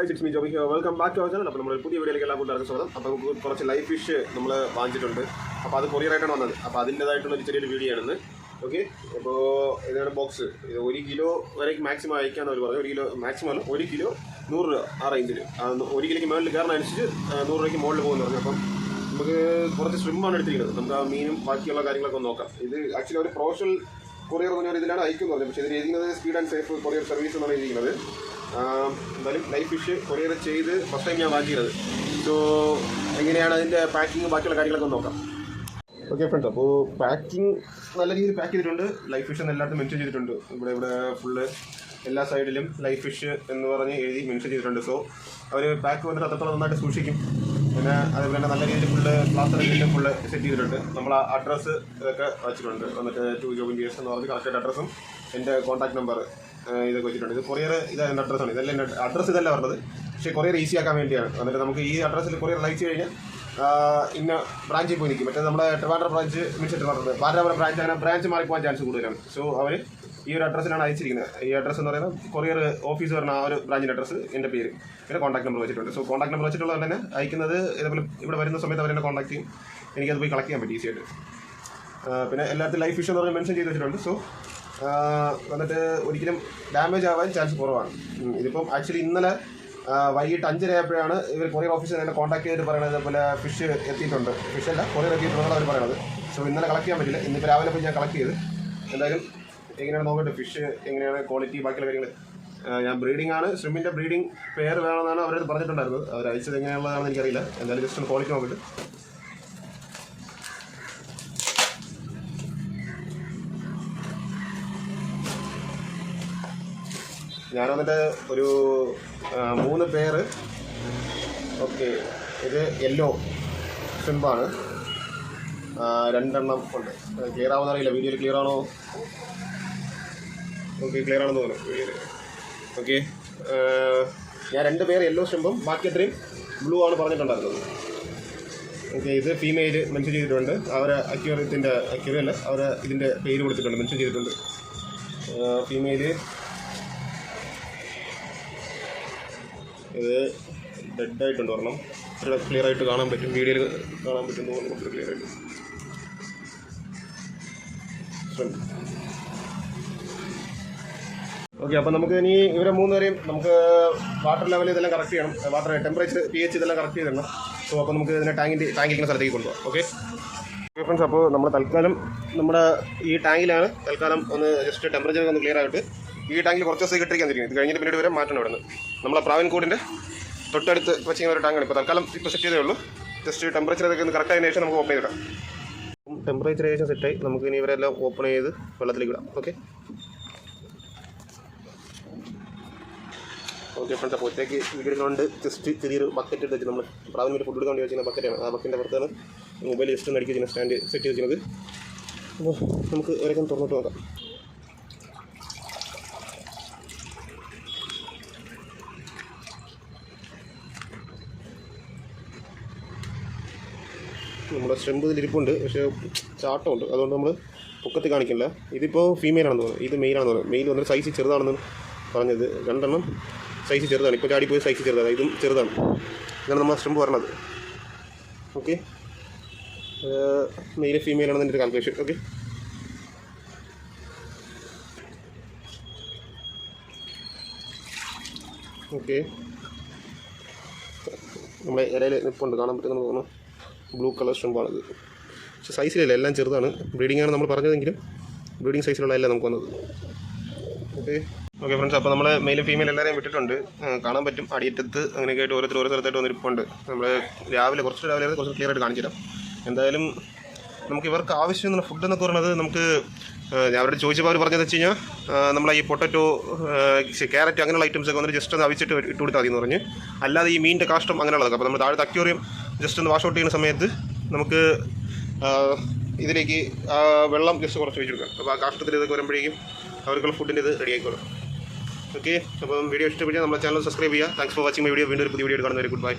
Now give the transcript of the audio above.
It's me Joby here welcome back to our channel അപ്പോൾ നമ്മൾ പുതിയ വീഡിയോയിലേക്ക് എല്ലാ കൂട്ടുകാർക്കും സ്വാഗതം. അപ്പോൾ നമുക്ക് കുറച്ച് ലൈഫ് ഫിഷ് നമ്മൾ വാങ്ങിച്ചിട്ടുണ്ട്. അപ്പോൾ അത് കൊറിയർ ആയിട്ടാണ് വന്നത്. അപ്പോൾ അതിന്റെതായിട്ടുള്ള ഒരു ചെറിയൊരു വീഡിയോ ആണെന്ന് ഓക്കെ അപ്പോൾ ഇതാണ് ബോക്സ് ഇത് ഒരു കിലോ വരെ മാക്സിമം അയക്കാന്ന് അവർ പറഞ്ഞു. ഒരു കിലോ മാക്സിമം അല്ല ഒരു കിലോ നൂറ് രൂപ ആ റേഞ്ചിൽ ഒരു കിലോയ്ക്ക് മുകളിൽ കയറുന്ന അനുസരിച്ച് നൂറ് രൂപയ്ക്ക് മുകളിൽ പോകുന്നു പറഞ്ഞു. അപ്പം നമുക്ക് കുറച്ച് സ്ട്രിമ്മാണ് എടുത്തിരിക്കുന്നത്. നമുക്ക് ആ മീനും ബാക്കിയുള്ള കാര്യങ്ങളൊക്കെ നോക്കാം. ഇത് ആക്ച്വലി ഒരു പ്രൊഫഷണൽ കൊറിയർ എന്ന് പറഞ്ഞ ഇതിലാണ് അയക്കുന്നത് പക്ഷേ ഇത് എഴുതിക്കുന്നത് speed and safe courier service എന്നാണ് എഴുതിയിരിക്കുന്നത്. ആം, എന്തായാലും ലൈഫ് ഫിഷ് കൊറിയർ ചെയ്ത് ഫസ്റ്റ് ടൈം ഞാൻ വാങ്ങിയത്. സോ എങ്ങനെയാണ് അതിന്റെ പാക്കിങ് ബാക്കിയുള്ള കാര്യങ്ങളൊക്കെ നോക്കാം. ഓക്കെ ഫ്രണ്ട്സ് അപ്പോൾ പാക്കിംഗ് നല്ല രീതിയിൽ പാക്ക് ചെയ്തിട്ടുണ്ട്. ലൈഫ് ഫിഷ് എല്ലായിടത്തും മെൻഷൻ ചെയ്തിട്ടുണ്ട്. ഇവിടെ ഇവിടെ ഫുള്ള് എല്ലാ സൈഡിലും ലൈഫ് ഫിഷ് എന്ന് പറഞ്ഞ് എഴുതി മെൻഷൻ ചെയ്തിട്ടുണ്ട്. സോ അവർ പാക്ക് വന്നിട്ട് അത്രത്തോളം നന്നായിട്ട് സൂക്ഷിക്കും. പിന്നെ അതുപോലെ തന്നെ നല്ല രീതിയിൽ ഫുള്ള് പ്ലാസ്റ്ററിന്റെ ഫുള്ള് സെറ്റ് ചെയ്തിട്ടുണ്ട്. നമ്മൾ ആ അഡ്രസ്സ് ഇതൊക്കെ വെച്ചിട്ടുണ്ട്. വന്നിട്ട് ടു ജോബിൻ ജിയേഴ്സ് എന്ന് പറഞ്ഞ് കറക്റ്റ് അഡ്രസ്സും എന്റെ കോൺടാക്ട് നമ്പർ ഇതൊക്കെ വെച്ചിട്ടുണ്ട്. ഇത് കൊറിയർ ഇത് എന്റെ അഡ്രസ്സാണ് ഇതല്ല എന്റെ അഡ്രസ്സ് ഇതല്ല പറഞ്ഞത്. പക്ഷേ കൊറിയർ ഈസി ആക്കാൻ വേണ്ടിയാണ്. എന്നിട്ട് നമുക്ക് ഈ അഡ്രസ്സിൽ കൊറിയർ അയച്ചു കഴിഞ്ഞാൽ ഇന്ന ബ്രാഞ്ചിൽ പോയി നിൽക്കും മറ്റേ നമ്മുടെ Trivandrum branch means Trivandrum Balaramapuram branch അങ്ങനെ ബ്രാഞ്ച് മാറിപ്പോകാൻ ചാൻസ് കൂടുതലാണ്. സോ അവർ ഈ ഒരു അഡ്രസ്സിലാണ് അയച്ചിരിക്കുന്നത്. ഈ അഡ്രസ്സ് എന്ന് പറയുന്നത് കൊറിയർ ഓഫീസ് പറഞ്ഞ ആ ഒരു ബ്രാഞ്ചിന്റെ അഡ്രസ്സ് എന്റെ പേര്. പിന്നെ കോൺടാക്ട് നമ്പർ വെച്ചിട്ടുണ്ട്. സോ കോൺടാക്ട് നമ്പർ വെച്ചിട്ടുള്ളത് തന്നെ അയക്കുന്നത് ഇതേപോലെ ഇവിടെ വരുന്ന സമയത്ത് അവരെന്നെ കോൺടാക്ട് ചെയ്യും. എനിക്കത് പോയി കളക്ട് ചെയ്യാൻ പറ്റും ഈസി പിന്നെ എല്ലായിടത്തും ലൈഫ് ഇഷ്യൂ എന്ന് പറഞ്ഞ് മെൻഷൻ ചെയ്ത് വെച്ചിട്ടുണ്ട്. സോ വന്നിട്ട് ഒരിക്കലും ഡാമേജ് ആവാൻ ചാൻസ് കുറവാണ്. ഇതിപ്പം ആക്ച്വലി ഇന്നലെ വൈകിട്ട് അഞ്ചരയായപ്പോഴാണ് ഇവർ കൊറിയർ ഓഫീസിൽ എന്നെ കോൺടാക്ട് ചെയ്തിട്ട് പറയുന്നത് ഇതുപോലെ ഫിഷ് എത്തിയിട്ടുണ്ട്. ഫിഷ് അല്ല കൊറിയർ എത്തിയിട്ടുണ്ടെന്നാണ് അവർ പറയുന്നത് സോ ഇന്നലെ കളക്ട് ചെയ്യാൻ പറ്റില്ല. ഇന്നിപ്പോൾ രാവിലെ പോയി ഞാൻ കളക്ട് ചെയ്ത്. എന്തായാലും എങ്ങനെയാണ് നോക്കട്ടെ ഫിഷ് എങ്ങനെയാണ് ക്വാളിറ്റി ബാക്കിയുള്ള കാര്യങ്ങൾ ഞാൻ ബ്രീഡിംഗ് ആണ്. സ്വിമ്മിന്റെ ബ്രീഡിംഗ് പേർ വേണമെന്നാണ് അവരത് പറഞ്ഞിട്ടുണ്ടായിരുന്നത്. അവർ അയച്ചത് എങ്ങനെയുള്ളതാണെന്ന് എനിക്കറിയില്ല. എന്തായാലും ജസ്റ്റ് ഒന്ന് ക്വാളിറ്റി നോക്കിയിട്ട്. ഞാൻ വന്നിട്ട് ഒരു മൂന്ന് പേര് ഓക്കെ ഇത് യെല്ലോ സിമ്പാണ് രണ്ടെണ്ണം ഉണ്ട്. ക്ലിയർ ആവുന്ന അറിയില്ല. വീഡിയോയിൽ ക്ലിയർ ആണോ? ഓക്കെ ക്ലിയർ ആണെന്ന് തോന്നുന്നു. ഓക്കെ ഞാൻ രണ്ട് പേര് യെല്ലോ സ്റ്റെമ്പും ബാക്കി അത്രയും ബ്ലൂ ആണ് പറഞ്ഞിട്ടുണ്ടായിരുന്നത്. ഓക്കെ ഇത് ഫീമെയിൽ മെൻഷൻ ചെയ്തിട്ടുണ്ട്. അവരെ അക്യൂറിയത്തിന്റെ അക്യൂറി അല്ല അവരെ ഇതിന്റെ പേര് കൊടുത്തിട്ടുണ്ട് മെൻഷൻ ചെയ്തിട്ടുണ്ട്. ഫീമെയിൽ ഇത് ഡെഡ് ആയിട്ടുണ്ട് ഒരെണ്ണം. ഇത്ര ക്ലിയർ ആയിട്ട് കാണാൻ പറ്റും. വീഡിയോയിൽ കാണാൻ പറ്റും തോന്നുന്നു. ക്ലിയർ ആയിട്ട്. ഓക്കെ അപ്പോൾ നമുക്ക് ഇനി ഇവരെ മൂന്നുപേരെയും നമുക്ക് വാട്ടർ ലെവൽ ഇതെല്ലാം കറക്റ്റ് ചെയ്യണം. വാട്ടർ ടെമ്പറേച്ചർ പി എച്ച് ഇതെല്ലാം കറക്റ്റ് ചെയ്തിടണം. സോ അപ്പോൾ നമുക്ക് ഇതിനെ ടാങ്കിന്റെ ടാങ്കിക്കുന്ന സ്ഥലത്തേക്ക് കൊണ്ടുപോകാം. ഓക്കെ ഓക്കെ ഫ്രണ്ട്സ് അപ്പോൾ നമ്മൾ തൽക്കാലം നമ്മുടെ ഈ ടാങ്കിലാണ് തൽക്കാലം ഒന്ന് ജസ്റ്റ് ടെമ്പറേച്ചർ ഒന്ന് ക്ലിയർ ആയിട്ട് ഈ ടാങ്കിൽ കുറച്ച് ദിവസം ഇട്ടിരിക്കാൻ തിരിക്കും ഇത് കഴിഞ്ഞിട്ട് പിന്നീട് വരെ മാറ്റണം ഇവിടെ നിന്ന് നമ്മളെ പ്രാവൻകൂടിന്റെ തൊട്ടടുത്ത് വെച്ചിരിക്കുന്ന ഒരു ടാങ്കാണ് ഇപ്പോൾ തൽക്കാലം ഇപ്പോൾ സെറ്റ് ചെയ്തേ ഉള്ളൂ. ജസ്റ്റ് ടെമ്പറേച്ചർ ഇതൊക്കെ ഒന്ന് കറക്റ്റ് ആയതിനു ശേഷം നമുക്ക് ഓപ്പൺ ചെയ്തിടാം. ടെമ്പറേച്ചർ ഏകദേശം സെറ്റായി നമുക്ക് ഇനി ഇവരെല്ലാം ഓപ്പൺ ചെയ്ത് വെള്ളത്തിലേക്ക് ഇടാം. ഓക്കെ ഓക്കെ ഫ്രണ്ട്സ് അപ്പോൾ ഒറ്റയ്ക്ക് വീടുകളുണ്ട് ജസ്റ്റ് ചെറിയൊരു ബക്കറ്റ് എടുത്ത് നമ്മൾ പ്രാഥമിക ഫുഡ് എടുക്കാൻ വേണ്ടി വെച്ചിരുന്ന ബക്കറ്റാണ് ആ ബക്കറ്റിന്റെ പുറത്താണ് മൊബൈൽ ജസ്റ്റ് ഒന്ന് അടിക്കുക സ്റ്റാൻഡ് സെറ്റ് വെച്ചിരുന്നത്. അപ്പോൾ നമുക്ക് ഒരക്കം തുറന്നിട്ട് നോക്കാം. നമ്മുടെ സ്റ്റെമ്പ് ഇതിലിരിപ്പുണ്ട് പക്ഷേ ചാട്ടമുണ്ട്. അതുകൊണ്ട് നമ്മൾ പൊക്കത്തിൽ കാണിക്കില്ല. ഇതിപ്പോൾ ഫീമെയിലാണെന്ന് തോന്നുന്നു. ഇത് മെയിൽ ആണെന്ന് തോന്നുന്നു. മെയിൽ വന്നിട്ട് സൈസ് ചെറുതാണെന്ന് പറഞ്ഞത്. രണ്ടെണ്ണം സൈസ് ചെറുതാണ്. ഇപ്പോൾ ചാടി പോയി സൈസ് ചെറുതാണ്. ഇതും ചെറുതാണ്. ഇതാണ് നമ്മൾ സ്റ്റെമ്പ് പറഞ്ഞത്. ഓക്കെ മെയിൽ ഫീമെയിൽ ആണെന്ന് എന്റെ കാൽക്കുലേഷൻ ഓക്കെ ഓക്കെ നമ്മുടെ ഇടയിൽ നിൽപ്പുണ്ട് കാണാൻ പറ്റുന്ന തോന്നുന്നു. ബ്ലൂ കളർ സ്റ്റെമ്പാണിത് പക്ഷേ സൈസിലല്ല എല്ലാം ചെറുതാണ്. ബ്രീഡിംഗ് ആണ് നമ്മൾ പറഞ്ഞതെങ്കിലും ബ്രീഡിംഗ് സൈസിലുള്ള എല്ലാം നമുക്ക് വന്നത്. ഓക്കെ ഓക്കെ ഫ്രണ്ട്സ് അപ്പോൾ നമ്മൾ മെയിലും ഫീമെയിൽ എല്ലാവരെയും വിട്ടിട്ടുണ്ട്. കാണാൻ പറ്റും. അടിയറ്റത്ത് അങ്ങനെയൊക്കെ ആയിട്ട് ഓരോരുത്തർ ഓരോ സ്ഥലത്തായിട്ട് വന്നിരിപ്പുണ്ട്. നമ്മൾ രാവിലെ കുറച്ച് രാവിലെ കുറച്ച് ക്ലിയർ ആയിട്ട് കാണിച്ചു തരാം എന്തായാലും നമുക്ക് ഇവർക്ക് ആവശ്യമുള്ള ഫുഡ് എന്നൊക്കെ പറയുന്നത് നമുക്ക് ഞാൻ അവരോട് ചോദിച്ചപ്പോൾ അവർ പറഞ്ഞതെന്ന് വെച്ച് കഴിഞ്ഞാൽ നമ്മളെ ഈ പൊട്ടറ്റോ ക്യാരറ്റ് അങ്ങനെയുള്ള ഐറ്റംസ് ഒക്കെ വന്നിട്ട് ജസ്റ്റ് ഒന്ന് അവിച്ചിട്ട് ഇട്ട് കൊടുത്താൽ മതി എന്ന് പറഞ്ഞ്. അല്ലാതെ ഈ മീനിന്റെ കാഷ്ടം അങ്ങനെയുള്ളതൊക്കെ. അപ്പോൾ നമ്മൾ താഴെ അക്യൂറിയം ജസ്റ്റ് ഒന്ന് വാഷ് ഔട്ട് ചെയ്യുന്ന സമയത്ത് നമുക്ക് ഇതിലേക്ക് വെള്ളം ജസ്റ്റ് കുറച്ച് ഒഴിച്ച് കൊടുക്കാം. അപ്പോൾ ആ കാഷ്ടത്തിൽ ഇതൊക്കെ വരുമ്പോഴേക്കും അവർക്കുള്ള ഫുഡിന്റെ ഇത് റെഡിയാക്കി ആയിക്കോളും. ഓക്കെ അപ്പം വീഡിയോ ഇഷ്ടപ്പെട്ടാൽ നമ്മുടെ ചാനൽ സബ്സ്ക്രൈബ് ചെയ്യുക. താങ്ക്സ് ഫോർ വാച്ചിങ് വീഡിയോ വീണ്ടും ഒരു പുതിയ വീഡിയോ കാണുന്നവരെ ഗുഡ് ബൈ